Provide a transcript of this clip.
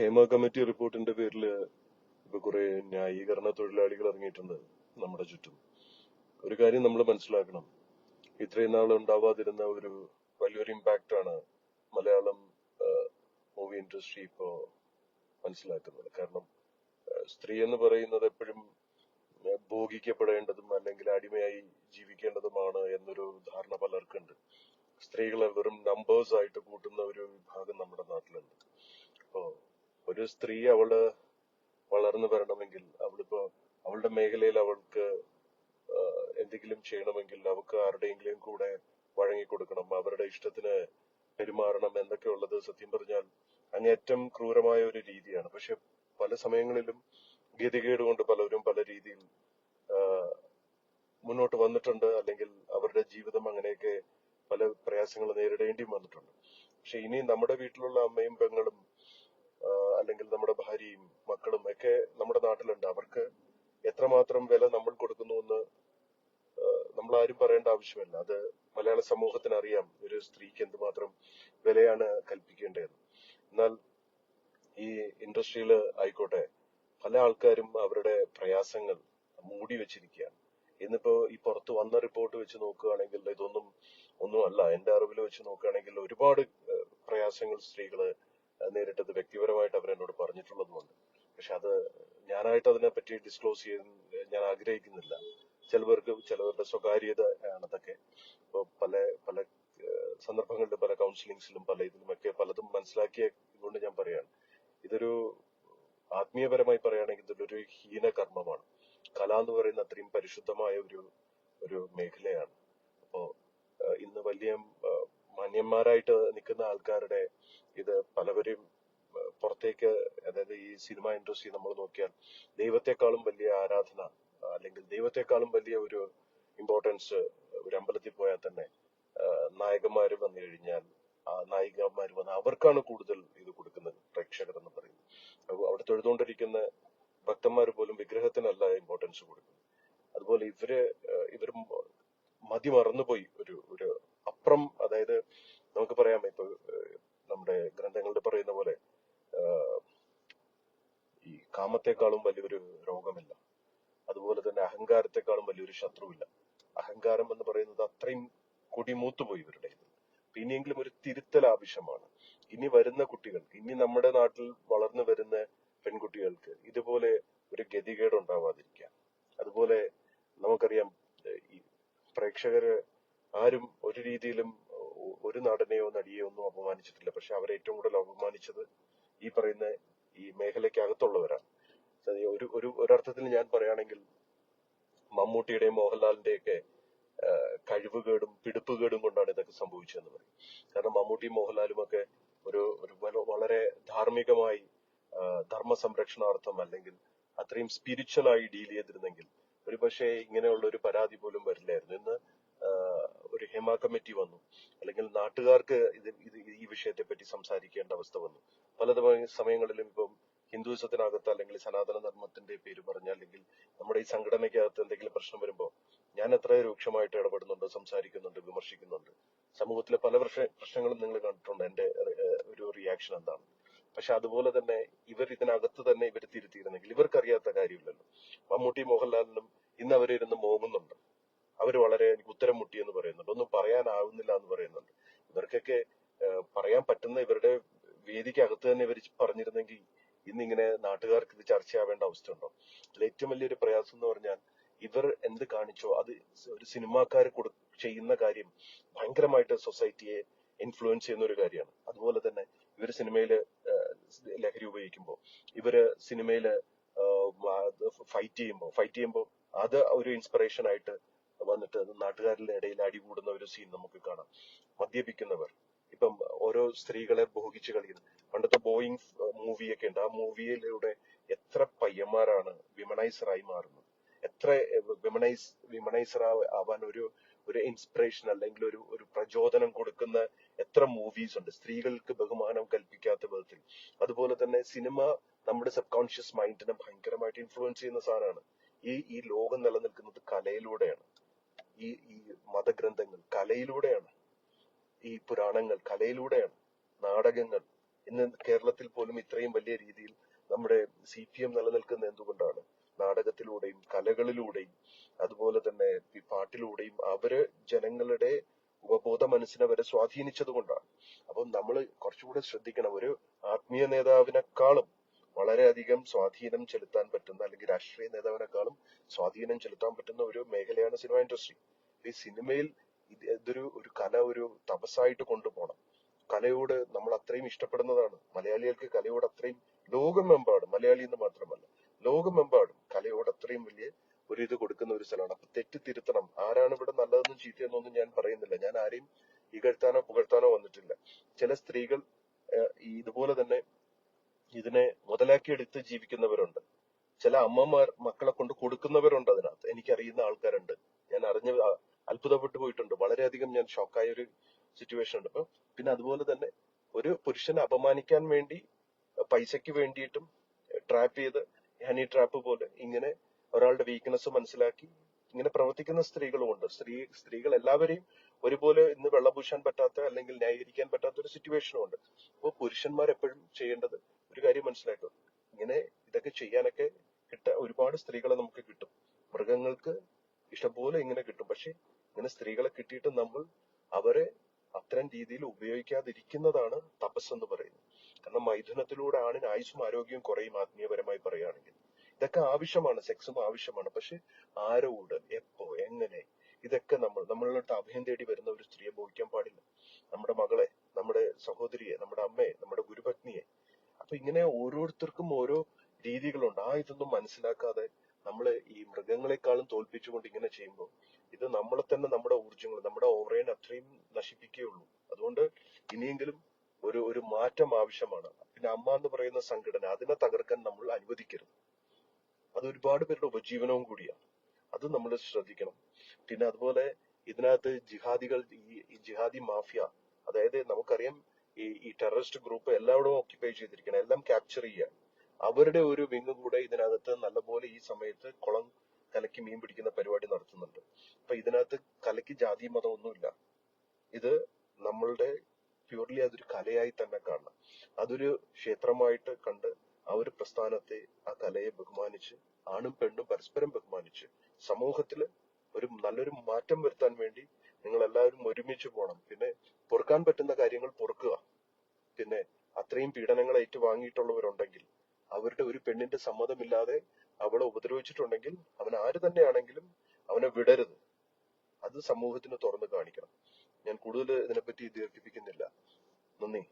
Hema committee റിപ്പോർട്ടിന്റെ പേരിൽ ഇപ്പൊ കുറെ ന്യായീകരണ തൊഴിലാളികൾ ഇറങ്ങിയിട്ടുണ്ട് നമ്മുടെ ചുറ്റും. ഒരു കാര്യം നമ്മൾ മനസ്സിലാക്കണം. ഇത്രയും നാൾ ഉണ്ടാവാതിരുന്ന ഒരു വലിയൊരു ഇമ്പാക്റ്റ് ആണ് മലയാളം മൂവി ഇൻഡസ്ട്രി ഇപ്പോ മനസ്സിലാക്കുന്നത്. കാരണം സ്ത്രീ എന്ന് പറയുന്നത് എപ്പോഴും ഭോഗിക്കപ്പെടേണ്ടതും അല്ലെങ്കിൽ അടിമയായി ജീവിക്കേണ്ടതുമാണ് എന്നൊരു ധാരണ പലർക്കുണ്ട്. സ്ത്രീകളെ വെറും നമ്പേഴ്സ് ആയിട്ട് കൂട്ടുന്ന ഒരു വിഭാഗം ഒരു സ്ത്രീ അവൾ വളർന്നു വരണമെങ്കിൽ അവളിപ്പോ അവളുടെ മേഖലയിൽ അവൾക്ക് എന്തെങ്കിലും ചെയ്യണമെങ്കിൽ അവൾക്ക് ആരുടെയെങ്കിലും കൂടെ വഴങ്ങി കൊടുക്കണം അവരുടെ ഇഷ്ടത്തിന് പെരുമാറണം എന്നൊക്കെ ഉള്ളത് സത്യം പറഞ്ഞാൽ അങ്ങേറ്റം ക്രൂരമായ ഒരു രീതിയാണ്. പക്ഷെ പല സമയങ്ങളിലും ഗതികേട് കൊണ്ട് പലരും പല രീതിയിൽ മുന്നോട്ട് വന്നിട്ടുണ്ട്. അല്ലെങ്കിൽ അവരുടെ ജീവിതം അങ്ങനെയൊക്കെ പല പ്രയാസങ്ങൾ നേരിടേണ്ടിയും വന്നിട്ടുണ്ട്. പക്ഷെ ഇനി നമ്മുടെ വീട്ടിലുള്ള അമ്മയും പെങ്ങളും അല്ലെങ്കിൽ നമ്മുടെ ഭാര്യയും മക്കളും ഒക്കെ നമ്മുടെ നാട്ടിലുണ്ട്. അവർക്ക് എത്രമാത്രം വില നമ്മൾ കൊടുക്കുന്നു എന്ന് നമ്മൾ ആരും പറയേണ്ട ആവശ്യമില്ല. അത് മലയാള സമൂഹത്തിന് അറിയാം ഒരു സ്ത്രീക്ക് എന്തുമാത്രം വിലയാണ് കൽപ്പിക്കേണ്ടത്. എന്നാൽ ഈ ഇൻഡസ്ട്രിയിൽ ആയിക്കോട്ടെ പല ആൾക്കാരും അവരുടെ പ്രയാസങ്ങൾ മൂടി വെച്ചിരിക്കുകയാണ്. ഇന്നിപ്പോ ഈ പുറത്ത് വന്ന റിപ്പോർട്ട് വെച്ച് നോക്കുകയാണെങ്കിൽ ഇതൊന്നും ഒന്നും അല്ല എന്റെ അറിവിൽ വെച്ച് നോക്കുകയാണെങ്കിൽ ഒരുപാട് പ്രയാസങ്ങൾ സ്ത്രീകൾ നേരിട്ടത് വ്യക്തിപരമായിട്ട് അവരെന്നോട് പറഞ്ഞിട്ടുള്ളതുമുണ്ട്. പക്ഷെ അത് ഞാനായിട്ട് അതിനെപ്പറ്റി ഡിസ്ക്ലോസ് ചെയ്യാൻ ഞാൻ ആഗ്രഹിക്കുന്നില്ല. ചിലവർക്ക് ചിലവരുടെ സ്വകാര്യത ആണതൊക്കെ ഇപ്പൊ പല പല സന്ദർഭങ്ങളിലും പല കൗൺസിലിംഗ്സിലും പല ഇതിലുമൊക്കെ പലതും മനസ്സിലാക്കിയ കൊണ്ട് ഞാൻ പറയാണ്. ഇതൊരു ആത്മീയപരമായി പറയുകയാണെങ്കിൽ ഇതൊരു ഹീന കർമ്മമാണ്. കല എന്ന് പറയുന്ന അത്രയും പരിശുദ്ധമായ ഒരു ഒരു മേഖലയാണ്. അപ്പോ ഇന്ന് വലിയ മാന്യന്മാരായിട്ട് നിൽക്കുന്ന ആൾക്കാരുടെ ഇത് പലവരും ഏഹ്, പുറത്തേക്ക് അതായത് ഈ സിനിമ ഇൻഡസ്ട്രി നമ്മൾ നോക്കിയാൽ ദൈവത്തെക്കാളും വലിയ ആരാധന അല്ലെങ്കിൽ ദൈവത്തെക്കാളും വലിയ ഒരു ഇമ്പോർട്ടൻസ് ഒരു അമ്പലത്തിൽ പോയാൽ തന്നെ നായകന്മാർ വന്നു കഴിഞ്ഞാൽ ആ നായികമാർ വന്ന് അവർക്കാണ് കൂടുതൽ ഇത് കൊടുക്കുന്നത് പ്രേക്ഷകർ എന്ന് പറയുന്നത്. അവിടെ തൊഴുതുകൊണ്ടിരിക്കുന്ന ഭക്തന്മാർ പോലും വിഗ്രഹത്തിനല്ല ഇമ്പോർട്ടൻസ് കൊടുക്കുന്നത്. അതുപോലെ ഇവർ ഇവർ മതി മറന്നുപോയി ഒരു ഒരു അപ്പുറം അതായത് നമുക്ക് പറയാം ഇപ്പൊ ഗ്രന്ഥങ്ങളിൽ പറയുന്ന പോലെ ഈ കാമത്തെക്കാളും വലിയൊരു രോഗമില്ല. അതുപോലെ തന്നെ അഹങ്കാരത്തെക്കാളും വലിയൊരു ശത്രുവില്ല. അഹങ്കാരം എന്ന് പറയുന്നത് അത്രയും കൊടിമൂത്തുപോയി ഇവരുടെ ഇനിയെങ്കിലും ഒരു തിരുത്തൽ ആവശ്യമാണ്. ഇനി വരുന്ന കുട്ടികൾക്ക് ഇനി നമ്മുടെ നാട്ടിൽ വളർന്നു വരുന്ന പെൺകുട്ടികൾക്ക് ഇതുപോലെ ഒരു ഗതികേട് ഉണ്ടാവാതിരിക്കാൻ അതുപോലെ നമുക്കറിയാം ഈ പ്രേക്ഷകര് ആരും ഒരു രീതിയിലും ഒരു നടനെയോ നടിയെയോ ഒന്നും അപമാനിച്ചിട്ടില്ല. പക്ഷെ അവരെ ഏറ്റവും കൂടുതൽ അപമാനിച്ചത് ഈ പറയുന്ന ഈ മേഖലയ്ക്കകത്തുള്ളവരാണ്. ഒരു ഒരു ഒരർത്ഥത്തിൽ ഞാൻ പറയുകയാണെങ്കിൽ മമ്മൂട്ടിയുടെയും മോഹൻലാലിന്റെയും ഒക്കെ കഴിവുകേടും പിടിപ്പുകേടും കൊണ്ടാണ് ഇതൊക്കെ സംഭവിച്ചതെന്ന് പറയും. കാരണം മമ്മൂട്ടിയും മോഹൻലാലും ഒക്കെ ഒരു ഒരു വളരെ ധാർമ്മികമായി ധർമ്മ സംരക്ഷണാർത്ഥം അല്ലെങ്കിൽ അത്രയും സ്പിരിച്വലായി ഡീൽ ചെയ്തിരുന്നെങ്കിൽ ഒരു പക്ഷേ ഇങ്ങനെയുള്ള ഒരു പരാതി പോലും വരില്ലായിരുന്നു. ഇന്ന് ഒരു ഹേമ കമ്മിറ്റി വന്നു. അല്ലെങ്കിൽ നാട്ടുകാർക്ക് ഇത് ഇത് ഈ വിഷയത്തെ പറ്റി സംസാരിക്കേണ്ട അവസ്ഥ വന്നു. പല സമയങ്ങളിലും ഇപ്പം ഹിന്ദുവിസത്തിനകത്ത് അല്ലെങ്കിൽ സനാതന ധർമ്മത്തിന്റെ പേര് പറഞ്ഞ അല്ലെങ്കിൽ നമ്മുടെ ഈ സംഘടനയ്ക്കകത്ത് എന്തെങ്കിലും പ്രശ്നം വരുമ്പോൾ ഞാൻ എത്ര രൂക്ഷമായിട്ട് ഇടപെടുന്നുണ്ട് സംസാരിക്കുന്നുണ്ട് വിമർശിക്കുന്നുണ്ട്. സമൂഹത്തിലെ പല പ്രശ്ന- പ്രശ്നങ്ങളും നിങ്ങൾ കണ്ടിട്ടുണ്ട്. എന്റെ ഒരു റിയാക്ഷൻ എന്താണ്? പക്ഷെ അതുപോലെ തന്നെ ഇവർ ഇതിനകത്ത് തന്നെ ഇവർ തിരുത്തിയിരുന്നെങ്കിൽ ഇവർക്കറിയാത്ത കാര്യമില്ലല്ലോ. മമ്മൂട്ടി മോഹൻലാലിനും ഇന്ന് അവരിരുന്ന് മോങ്ങുന്നുണ്ട്. അവർ വളരെ എനിക്ക് ഉത്തരം മുട്ടി എന്ന് പറയുന്നുണ്ട്. ഒന്നും പറയാനാവുന്നില്ല എന്ന് പറയുന്നുണ്ട്. ഇവർക്കൊക്കെ പറയാൻ പറ്റുന്ന ഇവരുടെ വേദിക്കകത്ത് തന്നെ ഇവർ പറഞ്ഞിരുന്നെങ്കിൽ ഇന്നിങ്ങനെ നാട്ടുകാർക്ക് ഇത് ചർച്ചയാവേണ്ട അവസ്ഥയുണ്ടോ? അതിൽ ഏറ്റവും വലിയൊരു പ്രയാസം എന്ന് പറഞ്ഞാൽ ഇവർ എന്ത് കാണിച്ചോ അത് ഒരു സിനിമാക്കാർ കൊടു ചെയ്യുന്ന കാര്യം ഭയങ്കരമായിട്ട് സൊസൈറ്റിയെ ഇൻഫ്ലുവൻസ് ചെയ്യുന്ന ഒരു കാര്യമാണ്. അതുപോലെ തന്നെ ഇവർ സിനിമയിൽ ലഹരി ഉപയോഗിക്കുമ്പോൾ ഇവർ സിനിമയിൽ ഫൈറ്റ് ചെയ്യുമ്പോൾ ഫൈറ്റ് ചെയ്യുമ്പോൾ അത് ഒരു ഇൻസ്പിറേഷൻ ആയിട്ട് വന്നിട്ട് നാട്ടുകാരുടെ ഇടയിൽ അടികൂടുന്ന ഒരു സീൻ നമുക്ക് കാണാം. മദ്യപിക്കുന്നവർ. ഇപ്പം ഓരോ സ്ത്രീകളെ ഭോഗിച്ച് കളിക്കുന്നു. പണ്ടത്തെ ബോയിങ് മൂവിയൊക്കെ ഉണ്ട്. ആ മൂവിയിലൂടെ എത്ര പയ്യന്മാരാണ് വിമണൈസറായി മാറുന്നത്. എത്ര വിമണൈസ് വിമണൈസർ ആവാൻ ഒരു ഒരു ഇൻസ്പിറേഷൻ അല്ലെങ്കിൽ ഒരു ഒരു പ്രചോദനം കൊടുക്കുന്ന എത്ര മൂവീസ് ഉണ്ട്. സ്ത്രീകൾക്ക് ബഹുമാനം കൽപ്പിക്കാത്ത വിധത്തിൽ. അതുപോലെ തന്നെ സിനിമ നമ്മുടെ സബ് കോൺഷ്യസ് മൈൻഡിനെ ഭയങ്കരമായിട്ട് ഇൻഫ്ലുവൻസ് ചെയ്യുന്ന സാധനമാണ്. ഈ ഈ ലോകം നിലനിൽക്കുന്നത് കലയിലൂടെയാണ്. ഈ ഈ മതഗ്രന്ഥങ്ങൾ കലയിലൂടെയാണ്. ഈ പുരാണങ്ങൾ കലയിലൂടെയാണ്. നാടകങ്ങൾ. ഇന്ന് കേരളത്തിൽ പോലും ഇത്രയും വലിയ രീതിയിൽ നമ്മുടെ സി പി എം നിലനിൽക്കുന്ന എന്തുകൊണ്ടാണ്? നാടകത്തിലൂടെയും കലകളിലൂടെയും അതുപോലെ തന്നെ ഈ പാട്ടിലൂടെയും അവർ ജനങ്ങളുടെ ഉപബോധ മനസ്സിനെ വരെ സ്വാധീനിച്ചത് കൊണ്ടാണ് അപ്പം നമ്മൾ കുറച്ചുകൂടെ ശ്രദ്ധിക്കണം. ഒരു ആത്മീയ നേതാവിനേക്കാളും വളരെയധികം സ്വാധീനം ചെലുത്താൻ പറ്റുന്ന അല്ലെങ്കിൽ രാഷ്ട്രീയ നേതാവിനെക്കാളും സ്വാധീനം ചെലുത്താൻ പറ്റുന്ന ഒരു മേഖലയാണ് സിനിമ ഇൻഡസ്ട്രി. ഈ സിനിമയിൽ ഇതൊരു ഒരു കല ഒരു തപസ്സായിട്ട് കൊണ്ടുപോകണം. കലയോട് നമ്മൾ അത്രയും ഇഷ്ടപ്പെടുന്നതാണ്. മലയാളികൾക്ക് കലയോട് അത്രയും ലോകമെമ്പാടും മലയാളി എന്ന് മാത്രമല്ല ലോകമെമ്പാടും കലയോട് അത്രയും വലിയ ഒരു ഇത് കൊടുക്കുന്ന ഒരു സ്ഥലമാണ്. അപ്പൊ തെറ്റ് തിരുത്തണം ആരാണ് ഇവിടെ നല്ലതെന്നും ചീത്തയെന്നൊന്നും ഞാൻ പറയുന്നില്ല. ഞാൻ ആരെയും ഇകഴ്ത്താനോ പുകഴ്ത്താനോ വന്നിട്ടില്ല. ചില സ്ത്രീകൾ ഇതുപോലെ തന്നെ ഇതിനെ മുതലാക്കിയെടുത്ത് ജീവിക്കുന്നവരുണ്ട്. ചില അമ്മമാർ മക്കളെ കൊണ്ട് കൊടുക്കുന്നവരുണ്ട് അതിനകത്ത്. എനിക്കറിയുന്ന ആൾക്കാരുണ്ട്. ഞാൻ അറിഞ്ഞ അത്ഭുതപ്പെട്ടു പോയിട്ടുണ്ട്. വളരെയധികം ഞാൻ ഷോക്കായ ഒരു സിറ്റുവേഷൻ ഉണ്ട്. അപ്പൊ പിന്നെ അതുപോലെ തന്നെ ഒരു പുരുഷനെ അപമാനിക്കാൻ വേണ്ടി പൈസയ്ക്ക് വേണ്ടിയിട്ടും ട്രാപ്പ് ചെയ്ത് ഹണി ട്രാപ്പ് പോലെ ഇങ്ങനെ ഒരാളുടെ വീക്ക്നെസ് മനസ്സിലാക്കി ഇങ്ങനെ പ്രവർത്തിക്കുന്ന സ്ത്രീകളുമുണ്ട് സ്ത്രീ സ്ത്രീകൾ എല്ലാവരെയും ഒരുപോലെ ഇന്ന് വെള്ളപൂശാൻ പറ്റാത്ത അല്ലെങ്കിൽ ന്യായീകരിക്കാൻ പറ്റാത്ത ഒരു സിറ്റുവേഷനും ഉണ്ട്. അപ്പോൾ പുരുഷന്മാർ എപ്പോഴും ചെയ്യേണ്ടത് ഒരു കാര്യം മനസ്സിലാക്കുക ഇങ്ങനെ ഇതൊക്കെ ചെയ്യാനൊക്കെ കിട്ട ഒരുപാട് സ്ത്രീകളെ നമുക്ക് കിട്ടും. മൃഗങ്ങൾക്ക് ഇഷ്ടംപോലെ ഇങ്ങനെ കിട്ടും. പക്ഷെ ഇങ്ങനെ സ്ത്രീകളെ കിട്ടിയിട്ട് നമ്മൾ അവരെ അത്തരം രീതിയിൽ ഉപയോഗിക്കാതിരിക്കുന്നതാണ് തപസ് എന്ന് പറയുന്നത്. കാരണം മൈഥുനത്തിലൂടെ ആണിന് ആയുസും ആരോഗ്യവും കുറയും ആത്മീയപരമായി പറയുകയാണെങ്കിൽ. ഇതൊക്കെ ആവശ്യമാണ് സെക്സും ആവശ്യമാണ്. പക്ഷെ ആരോട് എപ്പോ എങ്ങനെ ഇതൊക്കെ നമ്മൾ നമ്മളിലോട്ട് അഭയം തേടി വരുന്ന ഒരു സ്ത്രീയെ ബോധിക്കാൻ പാടില്ല. നമ്മുടെ മകളെ നമ്മുടെ സഹോദരിയെ നമ്മുടെ അമ്മയെ നമ്മുടെ ഗുരുപത്നിയെ അപ്പൊ ഇങ്ങനെ ഓരോരുത്തർക്കും ഓരോ രീതികളുണ്ട്. ആ ഇതൊന്നും മനസ്സിലാക്കാതെ നമ്മൾ ഈ മൃഗങ്ങളെക്കാളും തോൽപ്പിച്ചുകൊണ്ട് ഇങ്ങനെ ചെയ്യുമ്പോൾ ഇത് നമ്മളെ തന്നെ നമ്മുടെ ഊർജങ്ങൾ നമ്മുടെ ഓറയെ അത്രയും നശിപ്പിക്കുകയുള്ളൂ അതുകൊണ്ട് ഇനിയെങ്കിലും ഒരു ഒരു മാറ്റം ആവശ്യമാണ്. പിന്നെ അമ്മ എന്ന് പറയുന്ന സംഘടന അതിനെ തകർക്കാൻ നമ്മൾ അനുവദിക്കരുത്. അത് ഒരുപാട് പേരുടെ ഉപജീവനവും കൂടിയാണ്. അത് നമ്മൾ ശ്രദ്ധിക്കണം. പിന്നെ അതുപോലെ ഇതിനകത്ത് ജിഹാദികൾ ഈ ജിഹാദി മാഫിയ അതായത് നമുക്കറിയാം ഈ ഈ ടെററിസ്റ്റ് ഗ്രൂപ്പ് എല്ലാവരും ഓക്യുപ്പൈ ചെയ്തിരിക്കണം എല്ലാം ക്യാപ്ചർ ചെയ്യുക അവരുടെ ഒരു വിങ് കൂടെ ഇതിനകത്ത് നല്ലപോലെ ഈ സമയത്ത് കുളം കലക്കി മീൻ പിടിക്കുന്ന പരിപാടി നടത്തുന്നുണ്ട്. അപ്പൊ ഇതിനകത്ത് കലക്കി ജാതി മതം ഒന്നുമില്ല. ഇത് നമ്മളുടെ പ്യൂർലി അതൊരു കലയായി തന്നെ കാണണം. അതൊരു ക്ഷേത്രമായിട്ട് കണ്ട് ആ ഒരു പ്രസ്ഥാനത്തെ ആ കലയെ ബഹുമാനിച്ച് ആണും പെണ്ണും പരസ്പരം ബഹുമാനിച്ച് സമൂഹത്തിൽ ഒരു നല്ലൊരു മാറ്റം വരുത്താൻ വേണ്ടി നിങ്ങൾ എല്ലാവരും ഒരുമിച്ച് പോകണം. പിന്നെ പൊറുക്കാൻ പറ്റുന്ന കാര്യങ്ങൾ പൊറുക്കുക. പിന്നെ അത്രയും പീഡനങ്ങൾ ഏറ്റുവാങ്ങിയിട്ടുള്ളവരുണ്ടെങ്കിൽ അവരുടെ ഒരു പെണ്ണിന്റെ സമ്മതമില്ലാതെ അവളെ ഉപദ്രവിച്ചിട്ടുണ്ടെങ്കിൽ അവൻ ആര് തന്നെയാണെങ്കിലും അവനെ വിടരുത്. അത് സമൂഹത്തിന് തുറന്നു കാണിക്കണം. ഞാൻ കൂടുതൽ ഇതിനെപ്പറ്റി ദീർഘിപ്പിക്കുന്നില്ല. നന്ദി.